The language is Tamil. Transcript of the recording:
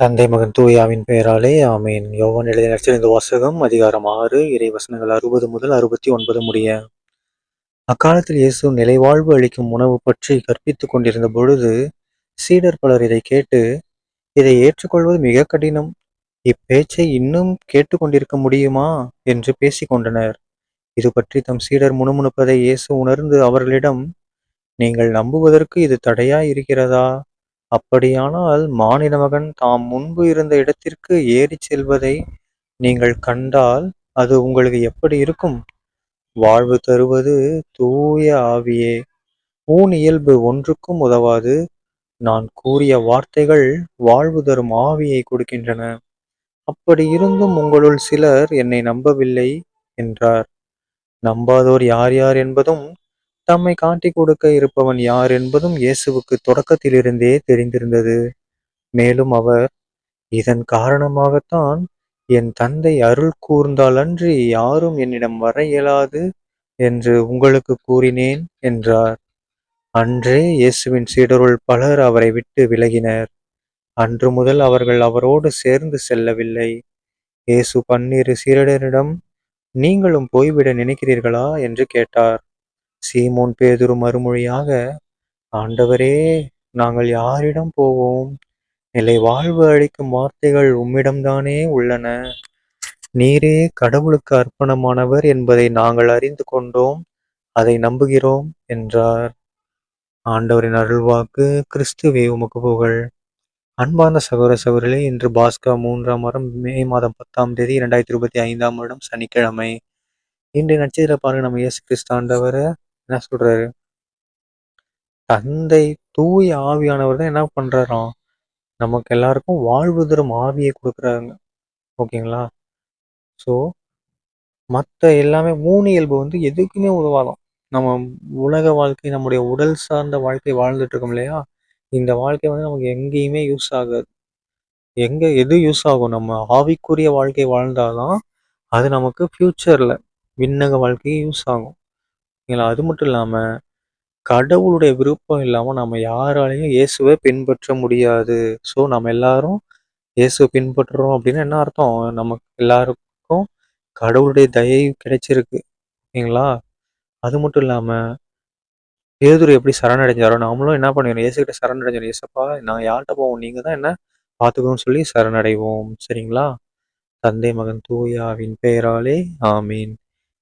தந்தை மகன் தூயாவின் பெயராலே ஆமீன். யோவான் எழுதிய இந்த வாசகம் அதிகாரம் ஆறு இறை வசனங்கள் அறுபது முதல் அறுபத்தி ஒன்பது முடிய. அக்காலத்தில் இயேசு நிலைவாழ்வு அளிக்கும் உணவு பற்றி கற்பித்துக் கொண்டிருந்த பொழுது சீடர் பலர் இதை கேட்டு இதை ஏற்றுக்கொள்வது மிக கடினம். இப்பேச்சை இன்னும் கேட்டுக்கொண்டிருக்க முடியுமா? என்று பேசிக் கொண்டனர். இது பற்றி தம் சீடர் முணுமுணுப்பதை இயேசு உணர்ந்து அவர்களிடம் நீங்கள் நம்புவதற்கு இது தடையாய் இருக்கிறதா? அப்படியானால் மாநில மகன் தாம் முன்பு இருந்த இடத்திற்கு ஏறிச் செல்வதை நீங்கள் கண்டால் அது உங்களுக்கு எப்படி இருக்கும்? வாழ்வு தருவது தூய ஆவியே. ஊன் இயல்பு ஒன்றுக்கும் உதவாது. நான் கூறிய வார்த்தைகள் வாழ்வு தரும் ஆவியை கொடுக்கின்றன. அப்படி இருந்தும் உங்களுள் சிலர் என்னை நம்பவில்லை என்றார். நம்பாதோர் யார் யார் என்பதும் தம்மை காட்டிக் கொடுக்க இருப்பவன் யார் என்பதும் இயேசுவுக்கு தொடக்கத்திலிருந்தே தெரிந்திருந்தது. மேலும் அவர் இதன் காரணமாகத்தான் என் தந்தை அருள் கூர்ந்தாலன்றி யாரும் என்னிடம் வர இயலாது என்று உங்களுக்கு கூறினேன் என்றார். அன்றே இயேசுவின் சீடருள் பலர் அவரை விட்டு விலகினர். அன்று முதல் அவர்கள் அவரோடு சேர்ந்து செல்லவில்லை. இயேசு பன்னிரு சீரடரிடம் நீங்களும் போய்விட நினைக்கிறீர்களா? என்று கேட்டார். சீமோன் பேதுரு மறுமொழியாக ஆண்டவரே நாங்கள் யாரிடம் போவோம்? நிலை வாழ்வு அளிக்கும் வார்த்தைகள் உம்மிடம்தானே உள்ளன. நீரே கடவுளுக்கு அர்ப்பணமானவர் என்பதை நாங்கள் அறிந்து கொண்டோம். அதை நம்புகிறோம் என்றார். ஆண்டவரின் அருள்வாக்கு கிறிஸ்துவே உமக்கு புகழ். அன்பார்ந்த சகோதர சகோதரிகளே இன்று பாஸ்கா மூன்றாம் வாரம் மே மாதம் பத்தாம் தேதி இரண்டாயிரத்தி இருபத்தி ஐந்தாம் வருடம் சனிக்கிழமை. இன்று நட்சத்திர பாருங்க நம்ம இயேசு கிறிஸ்து ஆண்டவரை என்ன சொல்றாரு? தந்தை தூய ஆவியானவர் தான் என்ன பண்றாராம் நமக்கு எல்லாருக்கும் வாழ்வு தரும் ஆவியை கொடுக்குறாங்க ஓகேங்களா? ஸோ மற்ற எல்லாமே மூணு இயல்பு வந்து எதுக்குமே உதவாதான் நம்ம உலக வாழ்க்கை நம்முடைய உடல் சார்ந்த வாழ்க்கை வாழ்ந்துட்டு இருக்கோம் இல்லையா? இந்த வாழ்க்கை வந்து நமக்கு எங்கேயுமே யூஸ் ஆகாது. எங்க எது யூஸ் ஆகும்? நம்ம ஆவிக்குரிய வாழ்க்கை வாழ்ந்தாதான் அது நமக்கு ஃப்யூச்சர்ல விண்ணக வாழ்க்கை யூஸ் ஆகும். ஓகேங்களா அது மட்டும் இல்லாம கடவுளுடைய விருப்பம் இல்லாம நம்ம யாராலையும் இயேசுவை பின்பற்ற முடியாது. ஸோ நம்ம எல்லாரும் இயேசுவை பின்பற்றுறோம் அப்படின்னு என்ன அர்த்தம்? நமக்கு எல்லாருக்கும் கடவுளுடைய தயை கிடைச்சிருக்கு. ஓகேங்களா அது மட்டும் இல்லாம பேதுரு எப்படி சரணடைஞ்சாரோ நாமளும் என்ன பண்ணிடணும் இயேசுகிட்ட சரணடைஞ்சிடும் இயேசப்பா நான் யார்கிட்ட போவோம்? நீங்க தான் என்ன பார்த்துக்கணும்னு சொல்லி சரணடைவோம். சரிங்களா? தந்தை மகன் தூயாவின் பெயராலே ஆமீன்.